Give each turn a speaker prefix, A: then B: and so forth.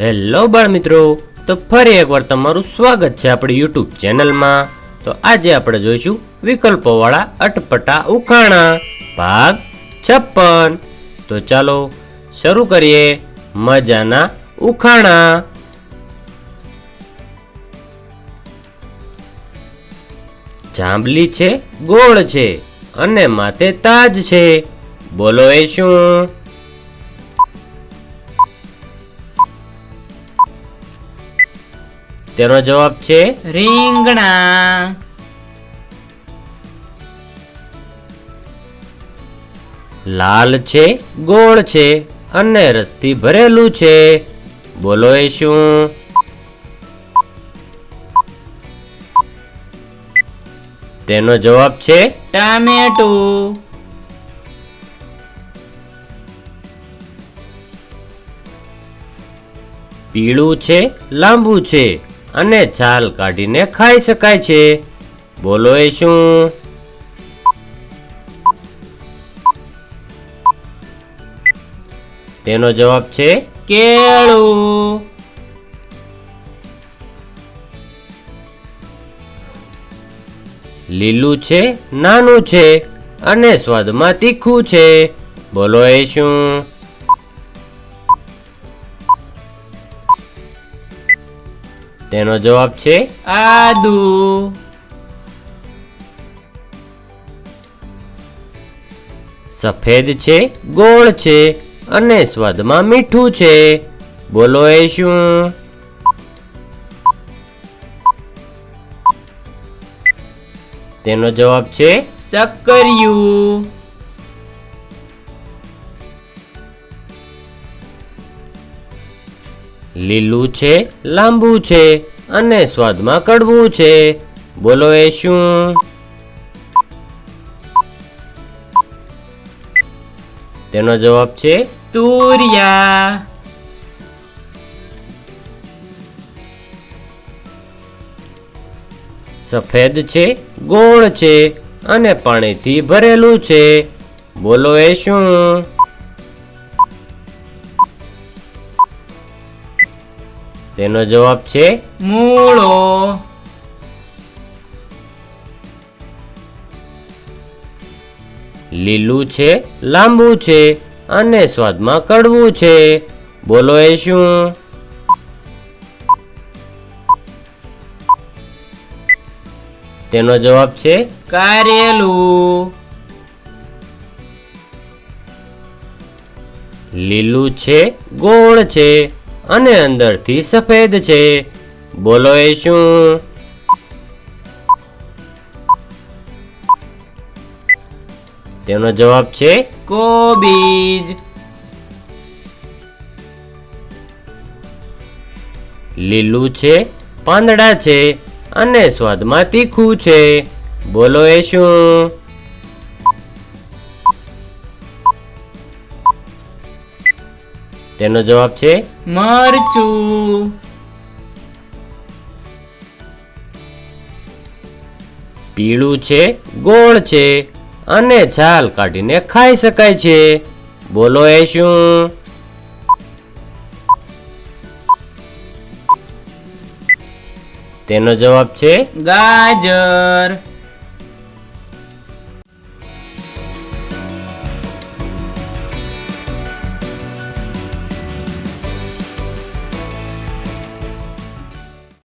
A: Hello બાળ મિત્રો, તો ફરી એકવાર તમારું સ્વાગત છે આપણી યુટ્યુબ ચેનલમાં. તો આજે આપણે જોઈશું વિકલ્પોવાળા અટપટા ઉખાણા, ભાગ છપ્પન. તો ચાલો શરૂ કરીએ મજાના ઉખાણા. જાંબલી છે, ગોળ છે અને માથે તાજ છે. બોલો એ શું? તેનો જવાબ છે
B: રીંગણા.
A: લાલ છે, ગોળ છે અને રસથી ભરેલું છે. બોલો એ શું? તેનો જવાબ છે
B: ટામેટું.
A: પીળું છે, લાંબુ છે. અને છાલ કાઢીને ખાઈ શકાય છે. બોલો એ શું? તેનો જવાબ છે
B: કેળું.
A: લીલું છે, નાનું છે અને સ્વાદમાં તીખું છે. બોલો એ શું? તેનો જવાબ છે
B: આદુ.
A: સફેદ છે, ગોળ છે અને સ્વાદમાં મીઠું છે. બોલો એ શું? તેનો જવાબ છે
B: સક્કરિયું
A: લીલું છે, લાંબુ છે અને સ્વાદમાં કડવું છે. બોલો એ શું? તેનો જવાબ છે,
B: તુરિયા.
A: સફેદ છે, ગોળ છે અને પાણીથી ભરેલું છે. બોલો એ શું? તેનો જવાબ છે
B: મૂળો.
A: લીલું છે લાંબુ છે અને સ્વાદમાં કડવું છે. બોલો એ શું? તેનો જવાબ છે
B: કારેલું.
A: લીલું છે ગોળ છે. અને અંદરથી સફેદ છે. બોલો, એ શું? તેનો જવાબ છે
B: કોબીજ.
A: લીલું છે, પાંદડા છે અને સ્વાદમાં તીખું છે. બોલો, એ શું? તેનો જવાબ છે
B: મરચું.
A: પીળું છે ગોળ છે અને છાલ કાઢીને ખાઈ શકાય છે. બોલો એ શું? તેનો જવાબ છે
B: ગાજર.